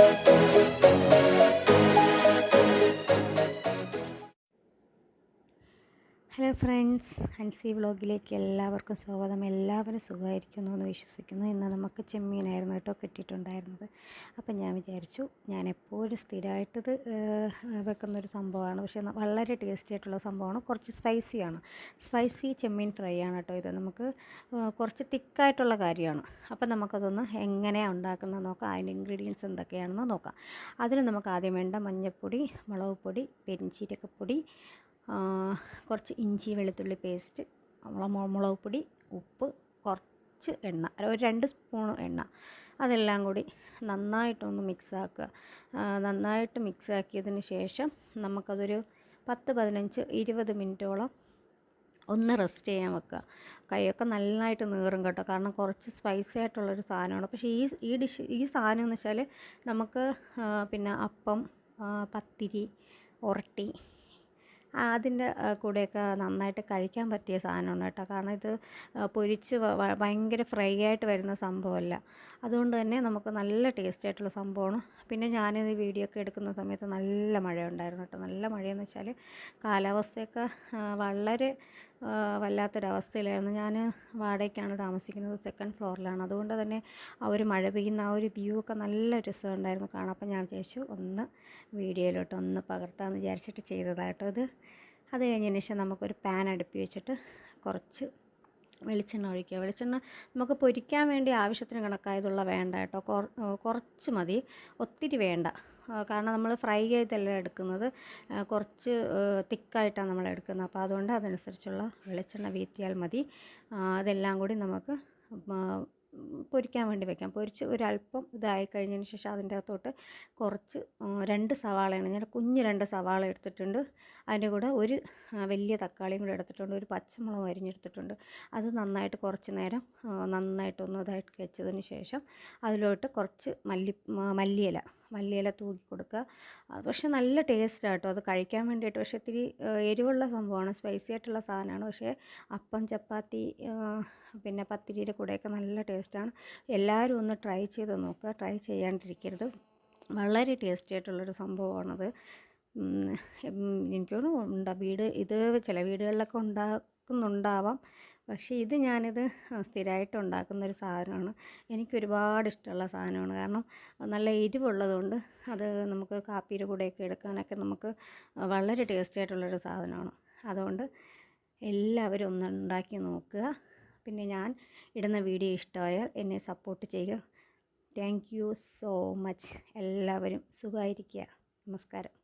Thank you hello friends Hansi വ്ളോഗിലേക്ക് എല്ലാവർക്കും സ്വാഗതം. എല്ലാവരും സുഖമായിരിക്കുന്നു എന്ന് വിശ്വസിക്കുന്നു. ഇന്ന് നമുക്ക് ചെമ്മീനായിരുന്നു കേട്ടോ കിട്ടിയിട്ടുണ്ടായിരുന്നത്. അപ്പം ഞാൻ വിചാരിച്ചു ഞാൻ എപ്പോഴും സ്ഥിരമായിട്ടത് വെക്കുന്നൊരു സംഭവമാണ്. പക്ഷേ വളരെ ടേസ്റ്റി ആയിട്ടുള്ള സംഭവമാണ്. കുറച്ച് സ്പൈസിയാണ് സ്പൈസി ചെമ്മീൻ ഫ്രൈ ആണ് കേട്ടോ ഇത്. നമുക്ക് കുറച്ച് തിക്കായിട്ടുള്ള കാര്യമാണ്. അപ്പം നമുക്കതൊന്ന് എങ്ങനെയാണ് ഉണ്ടാക്കുന്നത് നോക്കാം. അതിന്റെ ഇൻഗ്രീഡിയൻസ് എന്തൊക്കെയാണെന്ന് നോക്കാം. അതിന് നമുക്ക് ആദ്യം വേണ്ട മഞ്ഞൾപ്പൊടി മുളക് പൊടി പെരിഞ്ചീരകപ്പൊടി കുറച്ച് ഇഞ്ചി വെളുത്തുള്ളി പേസ്റ്റ് മുള- മുളക് പൊടി ഉപ്പ് കുറച്ച് എണ്ണ ഒരു രണ്ട് സ്പൂൺ എണ്ണ. അതെല്ലാം കൂടി നന്നായിട്ടൊന്ന് മിക്സാക്കുക. നന്നായിട്ട് മിക്സാക്കിയതിന് ശേഷം നമുക്കതൊരു പത്ത് പതിനഞ്ച് ഇരുപത് മിനിറ്റോളം ഒന്ന് റെസ്റ്റ് ചെയ്യാൻ വെക്കുക. കൈയൊക്കെ നന്നായിട്ട് നീറും കേട്ടോ. കാരണം കുറച്ച് സ്പൈസി ആയിട്ടുള്ളൊരു സാധനമാണ്. പക്ഷേ ഈ ഈ ഡിഷ് ഈ സാധനം എന്ന് വെച്ചാൽ നമുക്ക് പിന്നെ അപ്പം പത്തിരി ഉരട്ടി അതിന്റെ കൂടെയൊക്കെ നന്നായിട്ട് കഴിക്കാൻ പറ്റിയ സാധനമാണ് കേട്ടോ. കാരണം ഇത് പൊരിച്ച് ഭയങ്കര ഫ്രൈ ആയിട്ട് വരുന്ന സംഭവമല്ല. അതുകൊണ്ട് തന്നെ നമുക്ക് നല്ല ടേസ്റ്റ് ആയിട്ടുള്ള സംഭവമാണ്. പിന്നെ ഞാനിത് വീഡിയോ ഒക്കെ എടുക്കുന്ന സമയത്ത് നല്ല മഴ ഉണ്ടായിരുന്നു കേട്ടോ. നല്ല മഴയെന്ന് വെച്ചാൽ കാലാവസ്ഥയൊക്കെ വളരെ വല്ലാത്തൊരവസ്ഥയിലായിരുന്നു. ഞാൻ വാടകയ്ക്കാണ് താമസിക്കുന്നത് സെക്കൻഡ് ഫ്ലോറിലാണ് അതുകൊണ്ട് തന്നെ ആ ഒരു മഴ പെയ്യുന്ന ആ ഒരു വ്യൂ ഒക്കെ നല്ല രസമുണ്ടായിരുന്നു കാണാൻ. അപ്പം ഞാൻ വിചാരിച്ചു ഒന്ന് വീഡിയോയിലോട്ട് ഒന്ന് പകർത്താമെന്ന് വിചാരിച്ചിട്ട് ചെയ്തതാട്ടോ ഇത്. അത് കഴിഞ്ഞതിന് ശേഷം നമുക്കൊരു പാൻ അടുപ്പി വെച്ചിട്ട് കുറച്ച് വെളിച്ചെണ്ണ ഒഴിക്കുക. വെളിച്ചെണ്ണ നമുക്ക് പൊരിക്കാൻ വേണ്ടി ആവശ്യത്തിന് കണക്കായതുള്ള വേണ്ട കേട്ടോ. കുറച്ച് മതി. ഒത്തിരി വേണ്ട. കാരണം നമ്മൾ ഫ്രൈ ചെയ്തല്ല എടുക്കുന്നത്. കുറച്ച് തിക്കായിട്ടാണ് നമ്മൾ എടുക്കുന്നത്. അപ്പോൾ അതുകൊണ്ട് അതനുസരിച്ചുള്ള വെളിച്ചെണ്ണ വീത്തിയാൽ മതി. അതെല്ലാം കൂടി നമുക്ക് പൊരിക്കാൻ വേണ്ടി വെക്കാം. പൊരിച്ച് ഒരല്പം ഇതായി കഴിഞ്ഞതിന് ശേഷം അതിന്റെ അകത്തോട്ട് കുറച്ച് രണ്ട് സവാളയാണ്. ഞാൻ കുഞ്ഞ് രണ്ട് സവാള എടുത്തിട്ടുണ്ട്. അതിന്റെ കൂടെ ഒരു വലിയ തക്കാളിയും കൂടെ എടുത്തിട്ടുണ്ട്. ഒരു പച്ചമുളകും അരിഞ്ഞെടുത്തിട്ടുണ്ട്. അത് നന്നായിട്ട് കുറച്ച് നേരം നന്നായിട്ടൊന്ന് ഇതായിട്ട് വെച്ചതിന് ശേഷം അതിലോട്ട് കുറച്ച് മല്ലി മല്ലിയില മല്ലിയില തൂക്കി കൊടുക്കുക. പക്ഷെ നല്ല ടേസ്റ്റ് ആട്ടോ അത് കഴിക്കാൻ വേണ്ടിയിട്ട് പക്ഷേ ഇത്തിരി എരിവുള്ള സംഭവമാണ്. സ്പൈസി ആയിട്ടുള്ള സാധനമാണ്. പക്ഷേ അപ്പം ചപ്പാത്തി പിന്നെ പത്തിരിയുടെ കൂടെയൊക്കെ നല്ല ടേസ്റ്റാണ് എല്ലാവരും ഒന്ന് ട്രൈ ചെയ്ത് നോക്കുക. ട്രൈ ചെയ്യാണ്ടിരിക്കരുത്. വളരെ ടേസ്റ്റി ആയിട്ടുള്ളൊരു സംഭവമാണത്. എനിക്ക് തോന്നുന്നു വീട് ഇത് ചില വീടുകളിലൊക്കെ ഉണ്ടാക്കുന്നുണ്ടാവാം. പക്ഷേ ഇത് ഞാനിത് സ്ഥിരമായിട്ട് ഉണ്ടാക്കുന്ന ഒരു സാധനമാണ്. എനിക്ക് ഒരുപാട് ഇഷ്ടമുള്ള സാധനമാണ്. കാരണം നല്ല എരിവുള്ളതുകൊണ്ട് അത് നമുക്ക് കാപ്പിയുടെ കൂടെയൊക്കെ എടുക്കാനൊക്കെ നമുക്ക് വളരെ ടേസ്റ്റി ആയിട്ടുള്ളൊരു സാധനമാണ്. അതുകൊണ്ട് എല്ലാവരും ഒന്ന് ഉണ്ടാക്കി നോക്കുക. പിന്നെ ഞാൻ ഇടുന്ന വീഡിയോ ഇഷ്ടമായാൽ എന്നെ സപ്പോർട്ട് ചെയ്യുക. Thank you so much. എല്ലാവരും സുഖമായിരിക്കുക. നമസ്കാരം.